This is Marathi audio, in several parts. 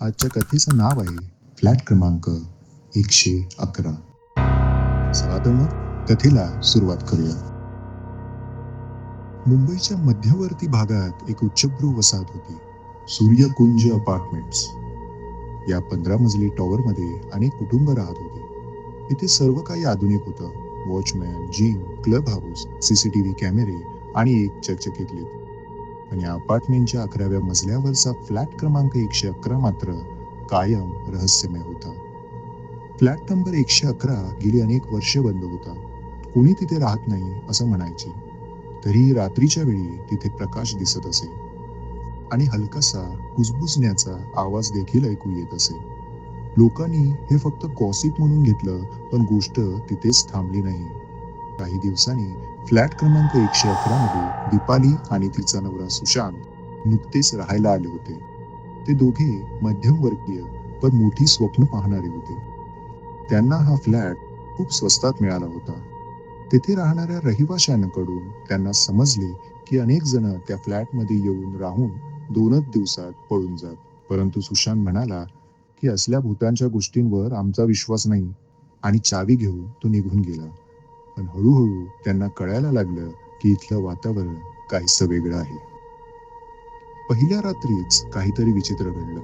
आजच्या कथेचं नाव आहे फ्लॅट क्रमांक एकशे अकरा. चला तर मग कथेला सुरुवात करूया. मुंबईच्या मध्यवर्ती भागात एक उच्चभ्रू वसाहत होती. सूर्यकुंज अपार्टमेंट्स. या पंधरा मजली टॉवरमध्ये अनेक कुटुंब राहत होते. इथे सर्व काही आधुनिक होतं. Watchman gym club house CCTV कॅमेरे आणि एक चकचकीत लिफ्ट. आणि अपार्टमेंटच्या अकराव्या मजल्यावरचा फ्लॅट क्रमांक एकशे अकरा मात्र कायम रहस्यमय होता. फ्लॅट नंबर एकशे अकरा गेली अनेक वर्षे बंद होता. कोणी तिथे राहत नाही असं म्हणायचे. तरीही रात्रीच्या वेळी तिथे प्रकाश दिसत असे. आणि हलकासा कुजबुजण्याचा आवाज देखील ऐकू येत असे. लोकांनी हे फक्त कॉसिप म्हणून घेतलं पण गोष्ट तिथेच थांबली नाही. काही दिवसांनी फ्लॅट क्रमांक एकशे अकरा मध्ये दीपाली आणि तिचा नवरा सुशांत नुकतेच राहायला आले होते. ते दोघे मध्यमवर्गीय पण मोठी स्वप्न पाहणारे होते. त्यांना हा फ्लॅट खूप स्वस्तात मिळाला होता. तेथे राहणाऱ्या रहिवाशांकडून त्यांना समजले की अनेक जण त्या फ्लॅटमध्ये येऊन राहून दोनच दिवसात पळून जात. परंतु सुशांत म्हणाला की असल्या भूतांच्या गोष्टींवर आमचा विश्वास नाही आणि चावी घेऊन तो निघून गेला. पण हळूहळू त्यांना कळायला लागलं की इथलं वातावरण काहीच वेगळं आहे. पहिल्या रात्रीच काहीतरी विचित्र घडलं.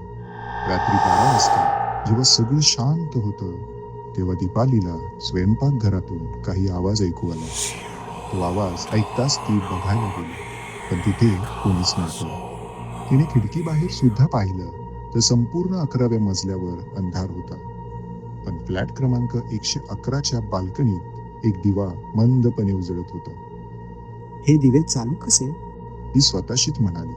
रात्री बारा वाजता जेव्हा सगळं शांत होतं तेव्हा दीपालीला स्वयंपाकघरातून काही आवाज ऐकू आला. तो आवाज ऐकताच ती बघायला गेली पण तिथे कोणीच नव्हतं. तिने खिडकी बाहेर सुद्धा पाहिलं तर संपूर्ण अकराव्या मजल्यावर अंधार होता. पण फ्लॅट क्रमांक एकशे अकराच्या बाल्कनीत एक दिवा मंदपणे उजळत होता. हे दिवे चालू कसे? ती स्वतःशीच म्हणाली.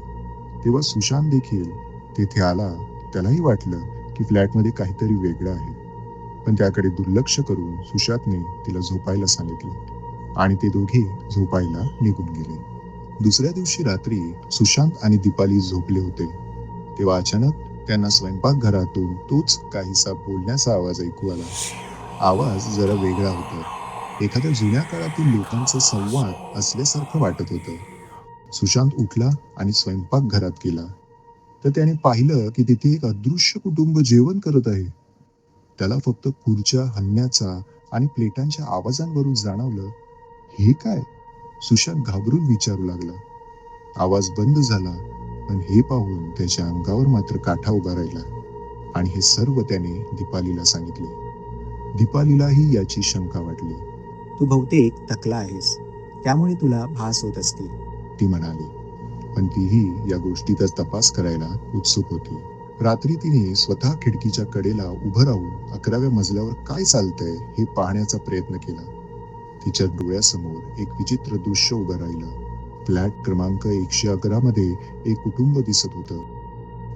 तेव्हा सुशांत देखील तेथे आला. त्यालाही वाटलं की फ्लॅटमध्ये काहीतरी वेगळं आहे. पण त्याकडे दुर्लक्ष करून सुशांतने तिला झोपायला सांगितले आणि ते दोघे झोपायला निघून गेले. दुसऱ्या दिवशी रात्री सुशांत आणि दीपाली झोपले होते. तेव्हा अचानक त्यांना स्वयंपाकघरातून तोच काहीसा बोलण्याचा आवाज ऐकू आला. आवाज जरा वेगळा होता. एखाद्या जुन्या काळातील लोकांचा संवाद असल्यासारखं वाटत होतं. सुशांत उठला आणि स्वयंपाकघरात गेला तर त्याने पाहिलं की तिथे एक अदृश्य कुटुंब जेवण करत आहे. त्याला फक्त खुर्च्या हलण्याचा आणि प्लेटांच्या आवाजांवरून जाणवलं हे काय? सुशांत घाबरून विचारू लागला. आवाज बंद झाला पण हे पाहून त्याच्या अंगावर मात्र काठा उभा राहिला आणि हे सर्व त्याने दीपालीला सांगितले. दीपालीलाही याची शंका वाटली. तू बहुतेक थकला आहेस. त्यामुळे तुला भास होत असतील. ती म्हणाली. पण तीही या गोष्टीचा तपास करायला उत्सुक होती. रात्री तिने स्वतः खिडकीच्या कडेला उभं राहून अकराव्या मजल्यावर काय चालतंय हे पाहण्याचा प्रयत्न केला. तिच्या डोळ्यासमोर एक विचित्र दृश्य उभं राहिलं. फ्लॅट क्रमांक एकशे अकरा मध्ये एक कुटुंब दिसत होतं.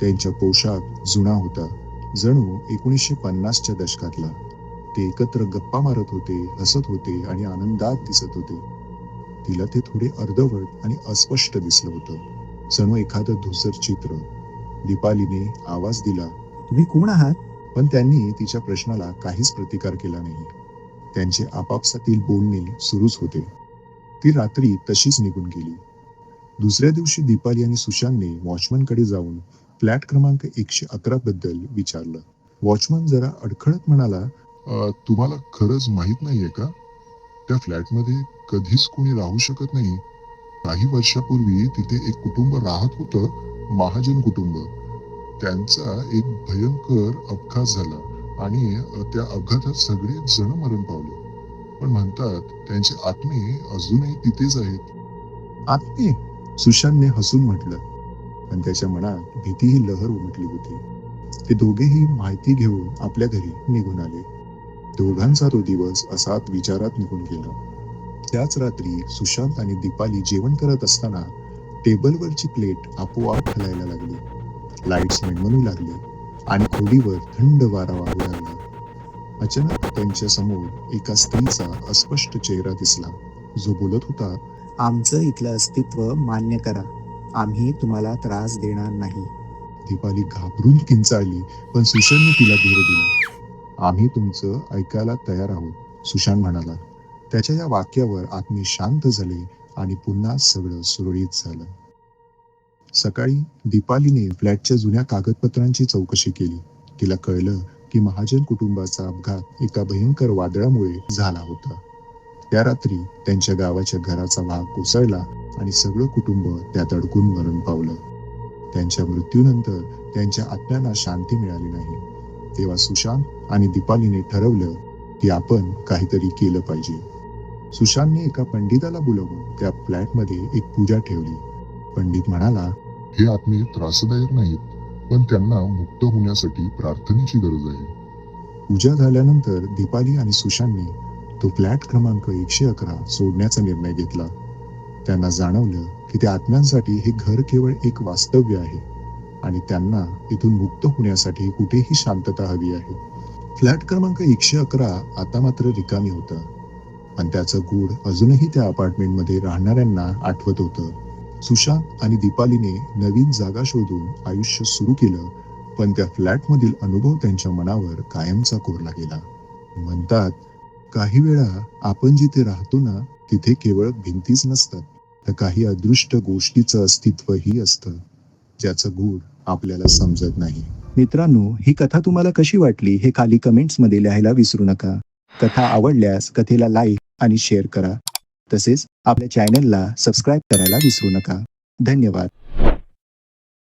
त्यांचा पोशाख जुना होता. जणू एकोणीसशे पन्नासच्या दशकातला. ते एकत्र गप्पा मारत होते हसत होते आणि आनंदात दिसत होते. तिला ते थोडे अर्धवट आणि अस्पष्ट दिसलं होतं. जणू एखादं धुसर चित्र. दीपालीने आवाज दिला तुम्ही कोण आहात? पण त्यांनी तिच्या प्रश्नाला काहीच प्रतिकार केला नाही. त्यांचे आपापसातील बोलणे सुरूच होते. ती रात्री तशीच निघून गेली. दुसऱ्या दिवशी दीपाली आणि सुशांतने वॉचमनकडे जाऊन फ्लॅट क्रमांक एकशे अकरा बद्दल विचारलं. वॉचमन जरा अडखळत म्हणाला तुम्हाला खरंच माहीत नाहीये का? त्या फ्लॅटमध्ये कधीच कोणी राहू शकत नाही. काही वर्षापूर्वी तिथे एक कुटुंब राहत होतं महाजन कुटुंब. त्यांचा एक भयंकर अपघात झाला आणि त्या अपघातात सगळे जण मरण पावले. पण म्हणतात त्यांचे आत्मे अजूनही तिथेच आहेत. आत्मे? सुशांतने हसून म्हटलं. पण त्याच्या मनात भीती ही लहर उमटली होती. ते दोघेही माहिती घेऊन आपल्या घरी निघून आले. दोघांचा तो दिवस असाच विचारात निघून गेला. त्याच रात्री सुशांत आणि दीपाली जेवण करत असताना टेबलवरची प्लेट आपोआप हलायला लागली. लाईट्स मिणमणू लागले आणि खोलीवर थंड वारा वाहू लागला. अचानक त्यांच्यासमोर एका स्त्रीचा अस्पष्ट चेहरा दिसला. जो बोलत होता आमचं इथलं अस्तित्व मान्य करा. आम्ही तुम्हाला त्रास देणार नाही. दीपाली घाबरून किंचाळली पण सुशांतने तिला धीर दिला. आम्ही तुमचं ऐकायला तयार आहोत. सुशांत म्हणाला त्याच्या या वाक्यावर आत्मे शांत झाले आणि पुन्हा सगळं सुरळीत झालं. सकाळी दीपालीने फ्लॅटच्या जुन्या कागदपत्रांची चौकशी केली. तिला कळलं की महाजन कुटुंबाचा अपघात एका भयंकर वादळामुळे झाला होता. त्या रात्री त्यांच्या गावाच्या घराचा भाग कोसळला आणि सगळं कुटुंब त्यात अडकून मरण पावलं. त्यांच्या मृत्यूनंतर त्यांच्या आत्म्यांना शांती मिळाली नाही. तेव्हा सुशांत आणि दीपालीने ठरवलं की आपण काहीतरी केलं पाहिजे. सुशांतने एका पंडिताला बोलवून त्या फ्लॅटमध्ये एक पूजा ठेवली. पंडित म्हणाला हे आत्मे त्रासदायक नाहीत पण त्यांना मुक्त होण्यासाठी प्रार्थनेची गरज आहे. पूजा झाल्यानंतर दीपाली आणि सुशांतने तो फ्लॅट क्रमांक एकशे अकरा सोडण्याचा निर्णय घेतला. त्यांना जाणवलं की त्या आत्म्यांसाठी हे घर केवळ एक वास्तव्य आहे. आणि त्यांना तिथून मुक्त होण्यासाठी कुठेही शांतता हवी आहे. फ्लॅट क्रमांक एकशे अकरा आता मात्र रिकामी होता. आणि त्याचं गूढ अजूनही त्या अपार्टमेंटमध्ये राहणाऱ्यांना आठवत होतं. सुशांत आणि दीपालीने नवीन जागा शोधून आयुष्य सुरू केलं पण त्या फ्लॅटमधील अनुभव त्यांच्या मनावर कायमचा कोरला गेला. म्हणतात काही वेळा आपण जिथे राहतो ना तिथे केवळ भिंतीच नसतात. तर काही अदृष्ट गोष्टीचं अस्तित्वही असतं. ज्याचं गूढ आपल्याला समजत नाही. मित्रांनो ही कथा तुम्हाला कशी वाटली हे खाली कमेंट्समध्ये लिहायला विसरू नका. कथा आवडल्यास कथेला लाईक आणि शेअर करा. तसेच आपल्या चॅनलला सबस्क्राईब करायला विसरू नका. धन्यवाद.